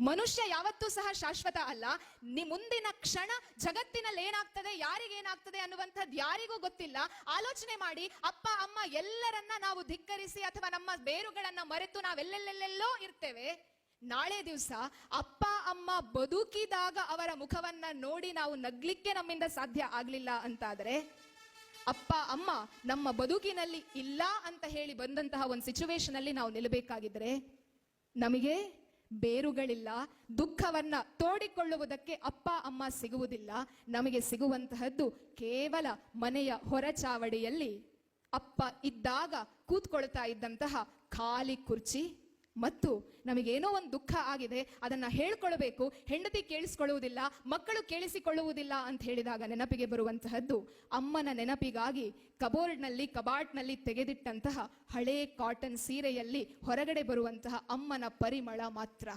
ಮನುಷ್ಯ ಯಾವತ್ತೂ ಸಹ ಶಾಶ್ವತ ಅಲ್ಲ. ನಿ ಮುಂದಿನ ಕ್ಷಣ ಜಗತ್ತಿನಲ್ಲಿ ಏನಾಗ್ತದೆ ಯಾರಿಗೇನಾಗ್ತದೆ ಅನ್ನುವಂಥದ್ದು ಯಾರಿಗೂ ಗೊತ್ತಿಲ್ಲ. ಆಲೋಚನೆ ಮಾಡಿ, ಅಪ್ಪ, ಅಮ್ಮ ಎಲ್ಲರನ್ನ ನಾವು ಧಿಕ್ಕರಿಸಿ ಅಥವಾ ನಮ್ಮ ಬೇರುಗಳನ್ನ ಮರೆತು ನಾವೆಲ್ಲೆಲ್ಲೆಲ್ಲೆಲ್ಲೋ ಇರ್ತೇವೆ. ನಾಳೆ ದಿವಸ ಅಪ್ಪ, ಅಮ್ಮ ಬದುಕಿದಾಗ ಅವರ ಮುಖವನ್ನ ನೋಡಿ ನಾವು ನಗ್ಲಿಕ್ಕೆ ನಮ್ಮಿಂದ ಸಾಧ್ಯ ಆಗ್ಲಿಲ್ಲ ಅಂತಾದ್ರೆ, ಅಪ್ಪ, ಅಮ್ಮ ನಮ್ಮ ಬದುಕಿನಲ್ಲಿ ಇಲ್ಲ ಅಂತ ಹೇಳಿ ಬಂದಂತಹ ಒಂದು ಸಿಚುವೇಶನ್ ಅಲ್ಲಿ ನಾವು ನಿಲ್ಲಬೇಕಾಗಿದ್ರೆ ನಮಗೆ ಬೇರುಗಳಿಲ್ಲ, ದುಃಖವನ್ನ ತೋಡಿಕೊಳ್ಳುವುದಕ್ಕೆ ಅಪ್ಪ, ಅಮ್ಮ ಸಿಗುವುದಿಲ್ಲ. ನಮಗೆ ಸಿಗುವಂತಹದ್ದು ಕೇವಲ ಮನೆಯ ಹೊರಚಾವಡಿಯಲ್ಲಿ ಅಪ್ಪ ಇದ್ದಾಗ ಕೂತ್ಕೊಳ್ತಾ ಇದ್ದಂತಹ ಖಾಲಿ ಕುರ್ಚಿ. ಮತ್ತು ನಮಗೇನೋ ಒಂದು ದುಃಖ ಆಗಿದೆ, ಅದನ್ನ ಹೇಳ್ಕೊಳ್ಬೇಕು. ಹೆಂಡತಿ ಕೇಳಿಸ್ಕೊಳ್ಳುವುದಿಲ್ಲ, ಮಕ್ಕಳು ಕೇಳಿಸಿಕೊಳ್ಳುವುದಿಲ್ಲ ಅಂತ ಹೇಳಿದಾಗ ನೆನಪಿಗೆ ಬರುವಂತಹದ್ದು ಅಮ್ಮನ ನೆನಪಿಗಾಗಿ ಕಬೋರ್ಡ್ನಲ್ಲಿ, ಕಬಾಟ್ನಲ್ಲಿ ತೆಗೆದಿಟ್ಟಂತಹ ಹಳೇ ಕಾಟನ್ ಸೀರೆಯಲ್ಲಿ ಹೊರಗಡೆ ಬರುವಂತಹ ಅಮ್ಮನ ಪರಿಮಳ ಮಾತ್ರ.